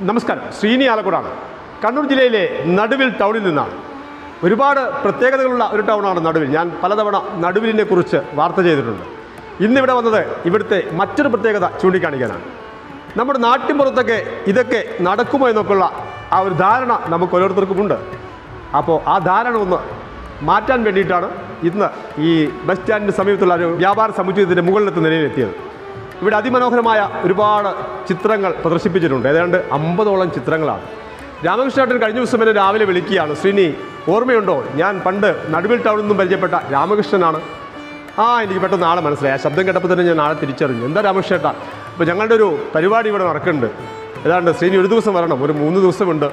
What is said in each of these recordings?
നമസ്കാരം. ശ്രീനി ആലക്കോടാണ്. കണ്ണൂർ ജില്ലയിലെ നടുവിൽ ടൗണിൽ നിന്നാണ്. ഒരുപാട് പ്രത്യേകതകളുള്ള ഒരു ടൗണാണ് നടുവിൽ. ഞാൻ പലതവണ നടുവിലിനെ കുറിച്ച് വാർത്ത ചെയ്തിട്ടുണ്ട്. ഇന്നിവിടെ വന്നത് ഇവിടുത്തെ മറ്റൊരു പ്രത്യേകത ചൂണ്ടിക്കാണിക്കാനാണ്. നമ്മുടെ നാട്ടിൻപുറത്തൊക്കെ ഇതൊക്കെ നടക്കുമോ എന്നൊക്കെയുള്ള ആ ഒരു ധാരണ നമുക്ക് ഓരോരുത്തർക്കുമുണ്ട് അപ്പോൾ ആ ധാരണ ഒന്ന് മാറ്റാൻ വേണ്ടിയിട്ടാണ് ഇന്ന് ഈ ബസ് സ്റ്റാൻഡിന് സമീപത്തുള്ള ഒരു വ്യാപാര സമുച്ചയത്തിന്റെ മുകളിലെത്തുന്ന നിലയിലെത്തിയത്. ഇവിടെ അതിമനോഹരമായ ഒരുപാട് ചിത്രങ്ങൾ പ്രദർശിപ്പിച്ചിട്ടുണ്ട്. ഏതാണ്ട് അമ്പതോളം ചിത്രങ്ങളാണ്. രാമകൃഷ്ണേട്ടൻ കഴിഞ്ഞ ദിവസം എന്നെ രാവിലെ വിളിക്കുകയാണ്. ശ്രീനി ഓർമ്മയുണ്ടോ? ഞാൻ പണ്ട് നടുവിൽ ടൗണിൽ നിന്നും പരിചയപ്പെട്ട രാമകൃഷ്ണനാണ്. ആ എനിക്ക് പെട്ടെന്ന് നാളെ മനസ്സിലായി. ആ ശബ്ദം കേട്ടപ്പോൾ തന്നെ ഞാൻ നാളെ തിരിച്ചറിഞ്ഞു. എന്താ രാമകൃഷ്ണേട്ടാ അപ്പോൾ ഞങ്ങളുടെ ഒരു പരിപാടി ഇവിടെ നടക്കുന്നുണ്ട്. ഏതാണ്ട് ശ്രീനി ഒരു ദിവസം വരണം. ഒരു മൂന്ന് ദിവസമുണ്ട്.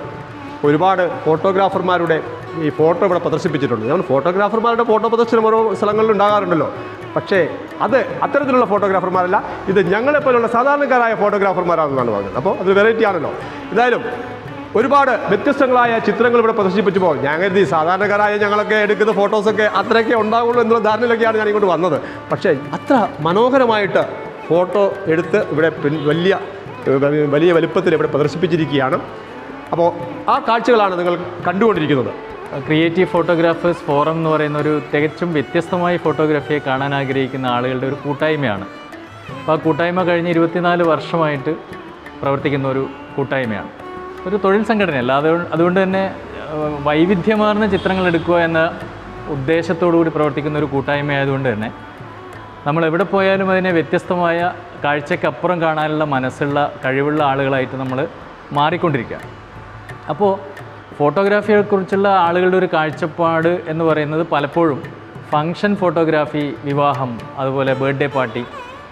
ഒരുപാട് ഫോട്ടോഗ്രാഫർമാരുടെ ഈ ഫോട്ടോ ഇവിടെ പ്രദർശിപ്പിച്ചിട്ടുണ്ട്. ഞാൻ ഫോട്ടോഗ്രാഫർമാരുടെ ഫോട്ടോ പ്രദർശനം ഓരോ സ്ഥലങ്ങളിൽ ഉണ്ടാകാറുണ്ടല്ലോ. പക്ഷേ അത് അത്തരത്തിലുള്ള ഫോട്ടോഗ്രാഫർമാരല്ല. ഇത് ഞങ്ങളെപ്പോലുള്ള സാധാരണക്കാരായ ഫോട്ടോഗ്രാഫർമാരാണെന്നാണ് പറഞ്ഞത്. അപ്പോൾ അത് വെറൈറ്റി ആണല്ലോ. എന്തായാലും ഒരുപാട് വ്യത്യസ്തങ്ങളായ ചിത്രങ്ങൾ ഇവിടെ പ്രദർശിപ്പിച്ചപ്പോൾ ഞാൻ കരുതി സാധാരണക്കാരായ ഞങ്ങളൊക്കെ എടുക്കുന്ന ഫോട്ടോസൊക്കെ അത്രയൊക്കെ ഉണ്ടാവുള്ളൂ എന്നുള്ള ധാരണയിലൊക്കെയാണ് ഞാൻ ഇങ്ങോട്ട് വന്നത്. പക്ഷേ അത്ര മനോഹരമായിട്ട് ഫോട്ടോ എടുത്ത് ഇവിടെ വലിയ വലിയ വലുപ്പത്തിൽ ഇവിടെ പ്രദർശിപ്പിച്ചിരിക്കുകയാണ്. അപ്പോൾ ആ കാഴ്ചകളാണ് നിങ്ങൾ കണ്ടുകൊണ്ടിരിക്കുന്നത്. ക്രിയേറ്റീവ് ഫോട്ടോഗ്രാഫേഴ്സ് ഫോറം എന്ന് പറയുന്ന ഒരു തികച്ചും വ്യത്യസ്തമായ ഫോട്ടോഗ്രാഫിയെ കാണാൻ ആഗ്രഹിക്കുന്ന ആളുകളുടെ ഒരു കൂട്ടായ്മയാണ്. അപ്പോൾ ആ കൂട്ടായ്മ കഴിഞ്ഞ് ഇരുപത്തിനാല് വർഷമായിട്ട് പ്രവർത്തിക്കുന്ന ഒരു കൂട്ടായ്മയാണ്. ഒരു തൊഴിൽ സംഘടനയല്ല അത് അതുകൊണ്ട് തന്നെ വൈവിധ്യമാർന്ന ചിത്രങ്ങൾ എടുക്കുക എന്ന ഉദ്ദേശത്തോടു കൂടി പ്രവർത്തിക്കുന്ന ഒരു കൂട്ടായ്മ ആയതുകൊണ്ട് തന്നെ നമ്മൾ എവിടെ പോയാലും അതിനെ വ്യത്യസ്തമായ കാഴ്ചക്കപ്പുറം കാണാനുള്ള മനസ്സുള്ള കഴിവുള്ള ആളുകളായിട്ട് നമ്മൾ മാറിക്കൊണ്ടിരിക്കുക അപ്പോൾ ഫോട്ടോഗ്രാഫിയെക്കുറിച്ചുള്ള ആളുകളുടെ ഒരു കാഴ്ചപ്പാട് എന്ന് പറയുന്നത് പലപ്പോഴും ഫങ്ഷൻ ഫോട്ടോഗ്രാഫി വിവാഹം അതുപോലെ ബർത്ത്ഡേ പാർട്ടി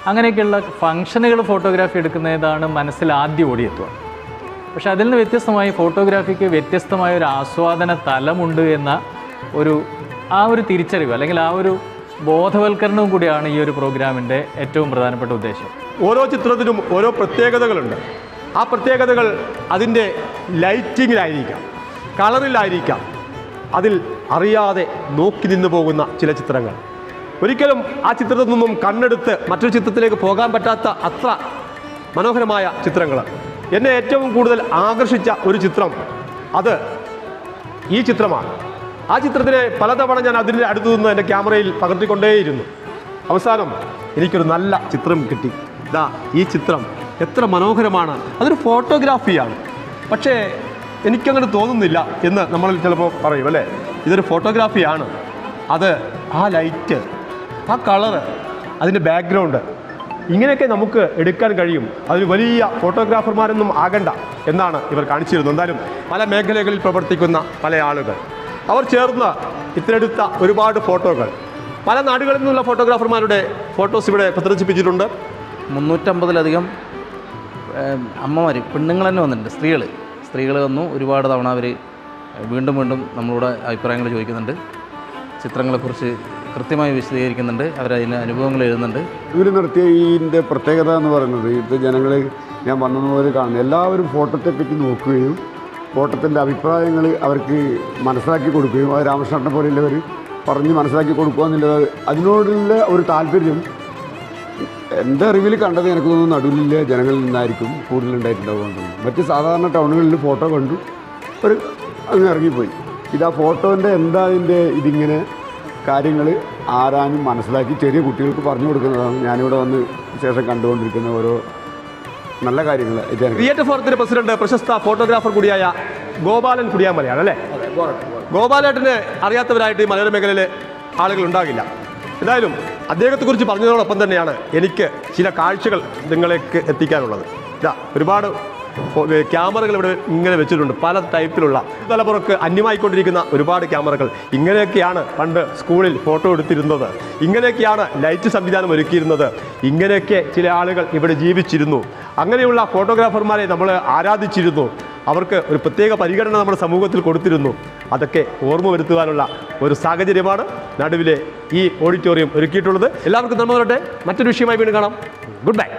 അങ്ങനെയൊക്കെയുള്ള ഫങ്ഷനുകൾ ഫോട്ടോഗ്രാഫി എടുക്കുന്നതാണ് മനസ്സിൽ ആദ്യം ഓടിയെത്തുക. പക്ഷേ അതിൽ നിന്ന് വ്യത്യസ്തമായി ഫോട്ടോഗ്രാഫിക്ക് വ്യത്യസ്തമായ ഒരു ആസ്വാദന തലമുണ്ട് എന്ന ഒരു ആ ഒരു തിരിച്ചറിവ് അല്ലെങ്കിൽ ആ ഒരു ബോധവൽക്കരണവും കൂടിയാണ് ഈ ഒരു പ്രോഗ്രാമിന്റെ ഏറ്റവും പ്രധാനപ്പെട്ട ഉദ്ദേശം. ഓരോ ചിത്രത്തിനും ഓരോ പ്രത്യേകതകളുണ്ട്. ആ പ്രത്യേകതകൾ അതിന്റെ ലൈറ്റിങ്ങിലായിരിക്കാം. കളറിലായിരിക്കാം. അതിൽ അറിയാതെ നോക്കി നിന്ന് പോകുന്ന ചില ചിത്രങ്ങൾ. ഒരിക്കലും ആ ചിത്രത്തിൽ നിന്നും കണ്ണെടുത്ത് മറ്റൊരു ചിത്രത്തിലേക്ക് പോകാൻ പറ്റാത്ത അത്ര മനോഹരമായ ചിത്രങ്ങൾ. എന്നെ ഏറ്റവും കൂടുതൽ ആകർഷിച്ച ഒരു ചിത്രം അത് ഈ ചിത്രമാണ്. ആ ചിത്രത്തിനെ പലതവണ ഞാൻ അതിന്റെ അടുത്തു നിന്ന് എന്റെ ക്യാമറയിൽ പകർത്തിക്കൊണ്ടേയിരുന്നു. അവസാനം എനിക്കൊരു നല്ല ചിത്രം കിട്ടി. ഇതാ ഈ ചിത്രം എത്ര മനോഹരമാണ്. അതൊരു ഫോട്ടോഗ്രാഫിയാണ്. പക്ഷേ എനിക്കങ്ങനെ തോന്നുന്നില്ല എന്ന് നമ്മൾ ചിലപ്പോൾ പറയും അല്ലേ? ഇതൊരു ഫോട്ടോഗ്രാഫിയാണ് അത് ആ ലൈറ്റ് ആ കളറ് അതിന്റെ ബാക്ക്ഗ്രൗണ്ട് ഇങ്ങനെയൊക്കെ നമുക്ക് എടുക്കാൻ കഴിയും. അതൊരു വലിയ ഫോട്ടോഗ്രാഫർമാരൊന്നും ആകണ്ട എന്നാണ് ഇവർ കാണിച്ചിരുന്നത്. എന്തായാലും പല മേഖലകളിൽ പ്രവർത്തിക്കുന്ന പല ആളുകൾ. അവർ ചേർന്ന് ഇത്തിരെടുത്ത ഒരുപാട് ഫോട്ടോകൾ പല നാടുകളിൽ നിന്നുള്ള ഫോട്ടോഗ്രാഫർമാരുടെ ഫോട്ടോസ് ഇവിടെ പ്രദർശിപ്പിച്ചിട്ടുണ്ട്. മുന്നൂറ്റമ്പതിലധികം അമ്മമാർ പെണ്ണുങ്ങൾ തന്നെ വന്നിട്ടുണ്ട് സ്ത്രീകൾ സ്ത്രീകൾ വന്നു. ഒരുപാട് തവണ അവർ വീണ്ടും വീണ്ടും നമ്മളോട് അഭിപ്രായങ്ങൾ ചോദിക്കുന്നുണ്ട്. ചിത്രങ്ങളെക്കുറിച്ച് കൃത്യമായി വിശദീകരിക്കുന്നുണ്ട്. അവരതിന് അനുഭവങ്ങൾ എഴുതുന്നുണ്ട്. ഇവർ നടത്തിയ ഇതിന്റെ പ്രത്യേകത എന്ന് പറയുന്നത് ഇത് ജനങ്ങൾ ഞാൻ വന്നതുപോലെ കാണുന്നു. എല്ലാവരും ഫോട്ടോത്തെ പറ്റി നോക്കുകയും ഫോട്ടത്തിന്റെ അഭിപ്രായങ്ങൾ അവർക്ക് മനസ്സിലാക്കി കൊടുക്കുകയും രാമകൃഷ്ണനെ പോലെയുള്ളവർ പറഞ്ഞ് മനസ്സിലാക്കി കൊടുക്കുക എന്നുള്ളത് അതിനോടുള്ള ഒരു താല്പര്യം എന്റെ അറിവിൽ കണ്ടത്? എനിക്ക് തോന്നുന്നു നടുവിലെ ജനങ്ങളിൽ നിന്നായിരിക്കും കൂടുതലുണ്ടായിട്ടുണ്ടാവുക മറ്റ് സാധാരണ ടൗണുകളിൽ ഫോട്ടോ കണ്ടു. ഒരു അങ്ങ് ഇറങ്ങിപ്പോയി. ഇത് ആ ഫോട്ടോന്റെ എന്താ അതിന്റെ ഇതിങ്ങനെ കാര്യങ്ങൾ ആരാനും മനസ്സിലാക്കി ചെറിയ കുട്ടികൾക്ക് പറഞ്ഞു കൊടുക്കുന്നതാണ്. ഞാനിവിടെ വന്ന് ശേഷം കണ്ടുകൊണ്ടിരിക്കുന്ന ഓരോ നല്ല കാര്യങ്ങൾ തിയേറ്റർ ഫോറത്തിന്റെ പ്രസിഡന്റ് പ്രശസ്ത ഫോട്ടോഗ്രാഫർ കൂടിയായ ഗോപാലൻ കുടിയാമലയാണ് അല്ലേ? ഗോപാലേട്ടന് അറിയാത്തവരായിട്ട് ഈ മലയോര മേഖലയിൽ ആളുകൾ ഉണ്ടാകില്ല. എന്തായാലും അദ്ദേഹത്തെക്കുറിച്ച് പറഞ്ഞതോടൊപ്പം തന്നെയാണ് എനിക്ക് ചില കാഴ്ചകൾ നിങ്ങളേക്ക് എത്തിക്കാനുള്ളത്. ഇതാ ഒരുപാട് ക്യാമറകൾ ഇവിടെ ഇങ്ങനെ വെച്ചിട്ടുണ്ട്. പല ടൈപ്പിലുള്ള തലമുറയ്ക്ക് അന്യമായിക്കൊണ്ടിരിക്കുന്ന ഒരുപാട് ക്യാമറകൾ. ഇങ്ങനെയൊക്കെയാണ് പണ്ട് സ്കൂളിൽ ഫോട്ടോ എടുത്തിരുന്നത്. ഇങ്ങനെയൊക്കെയാണ് ലൈറ്റ് സംവിധാനം ഒരുക്കിയിരുന്നത്. ഇങ്ങനെയൊക്കെ ചില ആളുകൾ ഇവിടെ ജീവിച്ചിരുന്നു. അങ്ങനെയുള്ള ഫോട്ടോഗ്രാഫർമാരെ നമ്മൾ ആരാധിച്ചിരുന്നു. അവർക്ക് ഒരു പ്രത്യേക പരിഗണന നമ്മുടെ സമൂഹത്തിൽ കൊടുത്തിരുന്നു. അതൊക്കെ ഓർമ്മ വരുത്തുവാനുള്ള ഒരു സാഹചര്യമാണ്. നടുവിലെ ഈ ഓഡിറ്റോറിയം ഒരുക്കിയിട്ടുള്ളത്. എല്ലാവർക്കും വരട്ടെ മറ്റൊരു വിഷയമായി വീണ്ടും കാണാം. Good bye